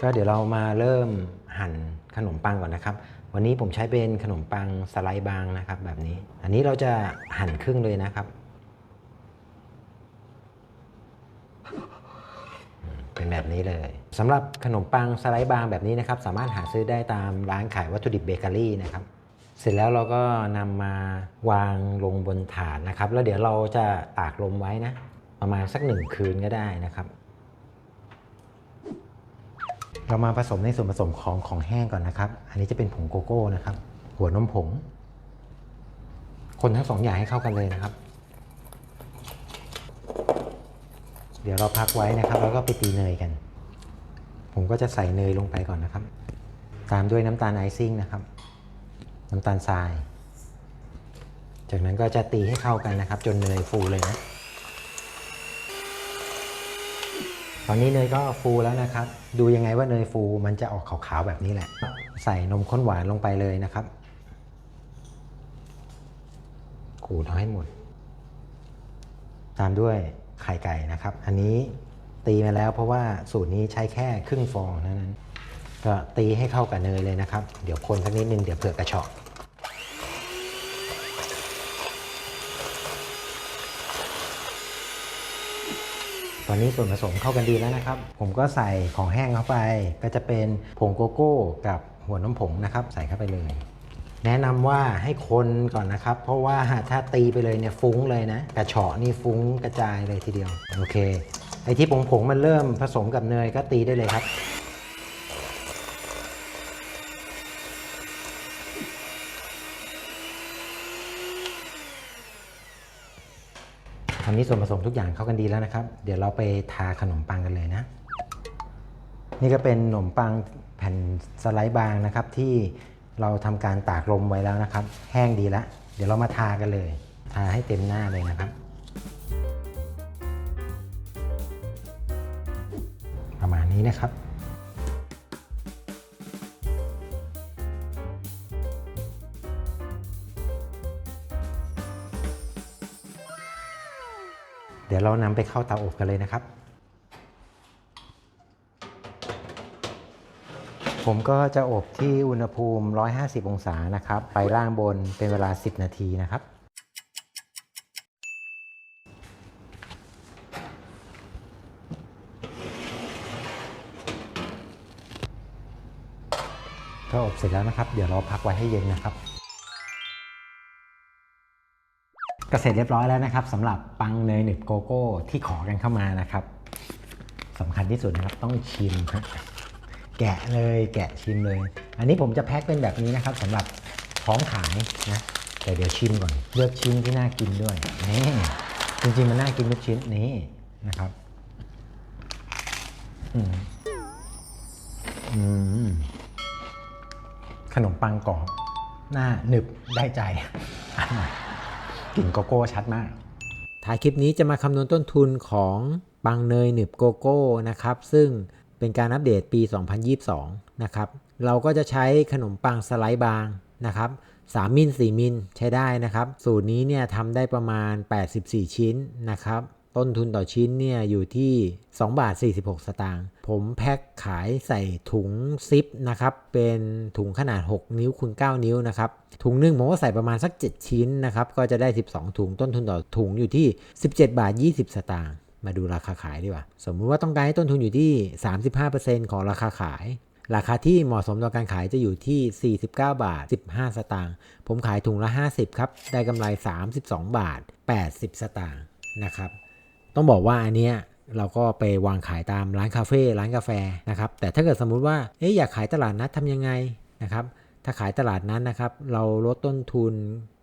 ก็เดี๋ยวเรามาเริ่มหั่นขนมปังก่อนนะครับ วันนี้ผมใช้เป็นขนมปังสไลด์บางนะครับ แบบนี้ อันนี้เราจะหั่นครึ่งเลยนะครับ เป็นแบบนี้เลยสำหรับขนมปังสไลด์บางแบบนี้นะครับ สามารถหาซื้อได้ตามร้านขายวัตถุดิบเบเกอรี่นะครับ เสร็จแล้วเราก็นำมาวางลงบนถาดนะครับ แล้วเดี๋ยวเราจะตากลมไว้นะ ประมาณสักหนึ่งคืนก็ได้นะครับ เรามาผสมในส่วนผสมของของแห้งก่อนนะครับ อันนี้จะเป็นผงโกโก้นะครับ หัวนมผง คนทั้งสองอย่างให้เข้ากันเลยนะครับ เดี๋ยวเราพักไว้นะครับ แล้วก็ไปตีเนยกัน ผมก็จะใส่เนยลงไปก่อนนะครับ ตามด้วยน้ำตาลไอซิ่งนะครับ น้ำตาลทราย จากนั้นก็จะตีให้เข้ากันนะครับ จนเนยฟูเลยนะ ต อนนี้เนยก็ฟูแล้วนะครับ ดูยังไงว่าเนยฟูมันจะออกขาวๆแบบนี้แหละ ใส่นมข้นหวานลงไปเลยนะครับขูดเอาให้หมด ตามด้วยไข่ไก่นะครับ อันนี้ตีมาแล้วเพราะว่าสูตรนี้ใช้แค่ครึ่งฟองนั้น ก็ตีให้เข้ากับเนยเลยนะครับ เดี๋ยวคนสักนิดนึงเดี๋ยวเผื่อกระชาะ อนนี้ส่วนผสมเข้ากันดีแล้วนะครับ ผมก็ใส่ของแห้งเข้าไป ก็จะเป็นผงโกโก้กับหัวน้ำผงนะครับ ใส่เข้าไปเลย แนะนำว่าให้คนก่อนนะครับ เพราะว่าถ้าตีไปเลยเนี่ยฟุ้งเลยนะ กระเฉาะนี่ฟุ้งกระจายเลยทีเดียว โอเค ไอ้ที่ผงผงมันเริ่มผสมกับเนยก็ตีได้เลยครับ ตอนนี้ส่วนผสมทุกอย่างเข้ากันดีแล้วนะครับ เดี๋ยวเราไปทาขนมปังกันเลยนะ นี่ก็เป็นขนมปังแผ่นสไลด์บางนะครับ ที่เราทำการตากลมไว้แล้วนะครับ แห้งดีแล้วเดี๋ยวเรามาทากันเลย ทาให้เต็มหน้าเลยนะครับ ประมาณนี้นะครับ เดี๋ยวเรานำไปเข้าเตาอบกันเลยนะครับ ผมก็จะอบที่อุณหภูมิ 150 องศานะครับ ไปล่างบนเป็นเวลา 10 นาทีนะครับก็อบเสร็จแล้วนะครับ เดี๋ยวเราพักไว้ให้เย็นนะครับ ก็เสร็จเรียบร้อยแล้วนะครับสำหรับปังเนยหนึบโกโก้ที่ขอกันเข้ามานะครับสำคัญที่สุดนะครับต้องชิมฮะแกะเลยแกะชิมเลย อันนี้ผมจะแพ็คเป็นแบบนี้นะครับสำหรับพร้อมขายนะแต่เดี๋ยวชิมก่อนเลือกชิ้นที่น่ากินด้วยนี่จริงๆมันน่ากินทุกชิ้นนี้นะครับอืมอืมขนมปังกรอบหน้าหนึบได้ใจอร่อย กลิ่นโกโก้ชัดมาก ท้ายคลิปนี้จะมาคำนวณต้นทุนของปังเนยหนึบโกโก้นะครับ ซึ่งเป็นการอัปเดตปี 2022 นะครับ เราก็จะใช้ขนมปังสไลด์บางนะครับ3มิล4มิลใช้ได้นะครับ สูตรนี้เนี่ยทำได้ประมาณ 84 ชิ้นนะครับ ต้นทุนต่อชิ้นเนี่ยอยู่ที่ 2 บาท 46 สตางค์ ผมแพ็คขายใส่ถุงซิปนะครับ เป็นถุงขนาด 6 นิ้วคูณ9นิ้วนะครับ ถุงหนึ่งผมก็ใส่ประมาณสัก 7 ชิ้นนะครับ ก็จะได้ 12 ถุง ต้นทุนต่อถุงอยู่ที่ 17 บาท 20 สตางค์ มาดูราคาขายดีกว่า สมมุติว่าต้องการให้ต้นทุนอยู่ที่ 35%ของราคาขาย ราคาที่เหมาะสมต่อการขายจะอยู่ที่ 49 บาท 15 สตางค์ ผมขายถุงละ 50 ครับ ได้กำไร 32 บาท 80 สตางค์นะครับ ต้องบอกว่าอันเนี้ยเราก็ไปวางขายตามร้านคาเฟ่ร้านกาแฟนะครับ แต่ถ้าเกิดสมมุติว่าเอ๊ะอยากขายตลาดนัดทำยังไงนะครับ ถ้าขายตลาดนั้นนะครับ เราลดต้นทุน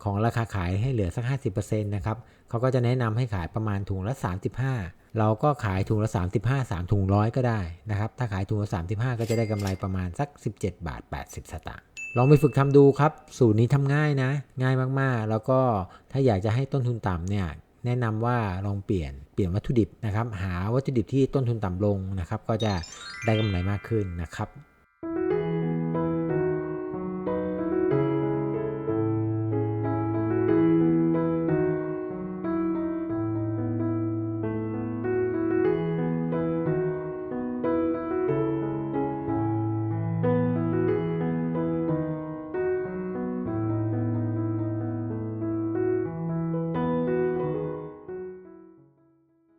ของราคาขายให้เหลือสัก 50%นะครับเขาก็จะแนะนำให้ขายประมาณถุงละ 35 เราก็ขายถุงละ 35 3 ถุงร้อยก็ได้นะครับ ถ้าขายถุงละ 35 ก็จะได้กำไรประมาณสัก 17 บาท 80 สตางค์ลองไปฝึกทำดูครับ สูตรนี้ทำง่ายนะ ง่ายมากๆ แล้วก็ถ้าอยากจะให้ต้นทุนต่ำเนี่ย แนะนำว่าลองเปลี่ยนเปลี่ยนวัตถุดิบนะครับ หาวัตถุดิบที่ต้นทุนต่ำลงนะครับ ก็จะได้กำไรมากขึ้นนะครับ